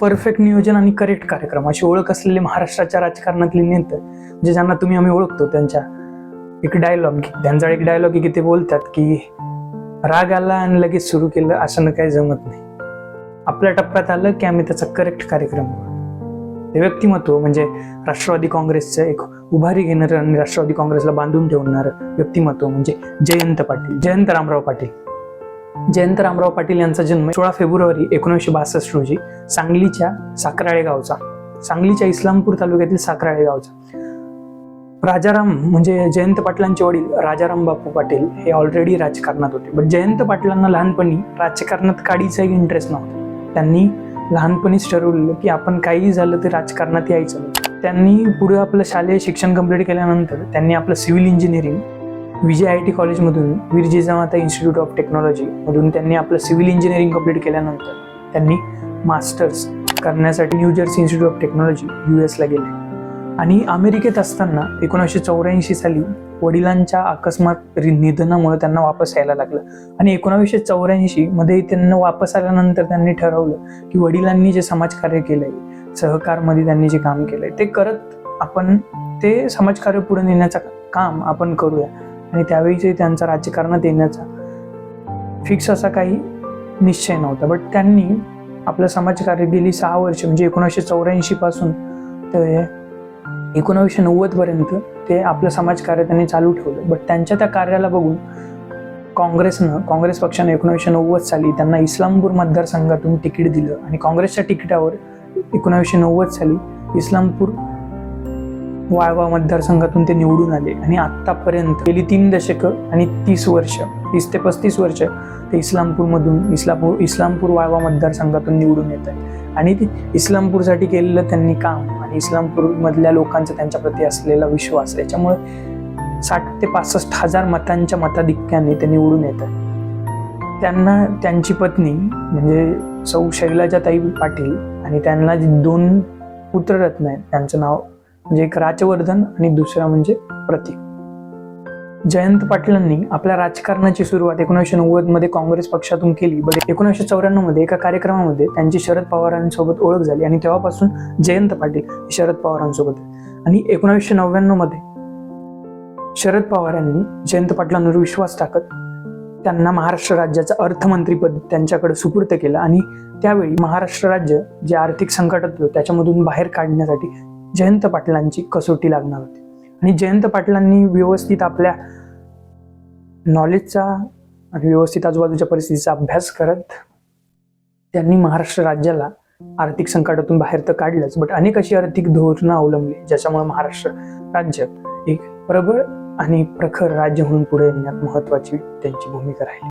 Perfect नियोजन आणि correct कार्यक्रम अशी ओळख असलेले महाराष्ट्राच्या राजकारणातले नेते म्हणजे ज्यांना तुम्ही आम्ही ओळखतो त्यांच्या एक डायलॉग त्यांचा एक डायलॉग आहे की ते बोलतात की राग आला आणि लगेच सुरू केलं असं न काही जमत नाही. आपल्या टप्प्यात आलं की आम्ही त्याचा करेक्ट कार्यक्रम ते व्यक्तिमत्व म्हणजे राष्ट्रवादी काँग्रेसचं एक उभारी घेणारं आणि राष्ट्रवादी काँग्रेसला बांधून ठेवणारं व्यक्तिमत्व म्हणजे जयंत पाटील जयंत रामराव पाटील. जयंत रामराव पाटील यांचा जन्म सोळा फेब्रुवारी एकोणीसशे बासष्ट रोजी सांगलीच्या साखराळे गावचा सांगलीच्या इस्लामपूर तालुक्यातील साखराळे गावचा. राजाराम म्हणजे जयंत पाटलांचे वडील राजाराम बापू पाटील हे ऑलरेडी राजकारणात होते. बट जयंत पाटलांना लहानपणी राजकारणात काडीचाही इंटरेस्ट नव्हता. त्यांनी लहानपणीच ठरवलेलं की आपण काहीही झालं ते राजकारणात यायचं त्यांनी पुढे आपलं शालेय शिक्षण कंप्लीट केल्यानंतर त्यांनी आपलं civil engineering VJ I T कॉलेजमधून वीर जिजामाता इन्स्टिट्यूट ऑफ टेक्नॉलॉजीमधून त्यांनी आपलं सिव्हिल इंजिनिअरिंग कंप्लीट केल्यानंतर त्यांनी मास्टर्स करण्यासाठी New Jersey Institute of Technology U एसला गेले. आणि अमेरिकेत असताना एकोणीसशे चौऱ्याऐंशी साली वडिलांच्या अकस्मात निधनामुळे त्यांना वापस यायला लागलं. आणि एकोणावीसशे चौऱ्याऐंशीमध्ये त्यांना वापस आल्यानंतर त्यांनी ठरवलं की वडिलांनी जे समाजकार्य केलंय सहकारमध्ये त्यांनी जे काम केलंय ते करत आपण ते समाजकार्य पुढे नेण्याचं काम आपण करूया. आणि त्यावेळी त्यांचा राजकारणात येण्याचा फिक्स असा काही निश्चय नव्हता. बट त्यांनी आपलं समाजकार्य गेली सहा वर्ष म्हणजे एकोणीसशे चौऱ्याऐंशी पासून ते एकोणावीसशे नव्वद पर्यंत ते आपलं समाजकार्य त्यांनी चालू ठेवलं. बट त्यांच्या त्या कार्याला बघून काँग्रेसनं काँग्रेस पक्षानं एकोणीसशे नव्वद साली त्यांना इस्लामपूर मतदारसंघातून तिकीट दिलं. आणि काँग्रेसच्या तिकिटावर एकोणावीसशे नव्वद साली इस्लामपूर वाळवा मतदारसंघातून ते निवडून आले. आणि आत्तापर्यंत गेली तीन दशकं आणि तीस वर्ष तीस ते पस्तीस वर्ष ते इस्लामपूरमधून इस्लामपूर इस्लामपूर वाळवा मतदारसंघातून निवडून येत आहे आणि ते इस्लामपूरसाठी केलेलं त्यांनी काम आणि इस्लामपूरमधल्या लोकांचा त्यांच्याप्रती असलेला विश्वास याच्यामुळे साठ ते पासष्ट हजार मतांच्या मताधिक्याने ते निवडून येत आहे त्यांना त्यांची पत्नी म्हणजे सौ शैलाजाताई पाटील आणि त्यांना दोन पुत्ररत्न आहेत. त्यांचं नाव म्हणजे एक राजवर्धन आणि दुसरा म्हणजे प्रतीक. जयंत पाटलांनी आपल्या राजकारणाची सुरुवात एकोणीसशे नव्वदमध्ये काँग्रेस पक्षातून केली. बट एकोणीसशे चौऱ्याण्णवमध्ये एका कार्यक्रमामध्ये त्यांची शरद पवारांसोबत ओळख झाली आणि तेव्हापासून जयंत पाटील शरद पवारांसोबत आणि एकोणीसशे नव्याण्णवमध्ये शरद पवार यांनी जयंत पाटलांवर विश्वास टाकत त्यांना महाराष्ट्र राज्याचं अर्थमंत्रीपद त्यांच्याकडे सुपूर्त केलं. आणि त्यावेळी महाराष्ट्र राज्य जे आर्थिक संकटात होतं त्याच्यामधून बाहेर काढण्यासाठी जयंत पाटलांची कसोटी लागणार होती. आणि जयंत पाटलांनी व्यवस्थित आपल्या नॉलेजचा आणि व्यवस्थित आजूबाजूच्या परिस्थितीचा अभ्यास करत त्यांनी महाराष्ट्र राज्याला आर्थिक संकटातून बाहेर तर काढलंच बट अनेक अशी आर्थिक धोरणं अवलंबली ज्याच्यामुळे महाराष्ट्र राज्य एक प्रबळ आणि प्रखर राज्य म्हणून पुढे येण्यात महत्वाची त्यांची भूमिका राहिली.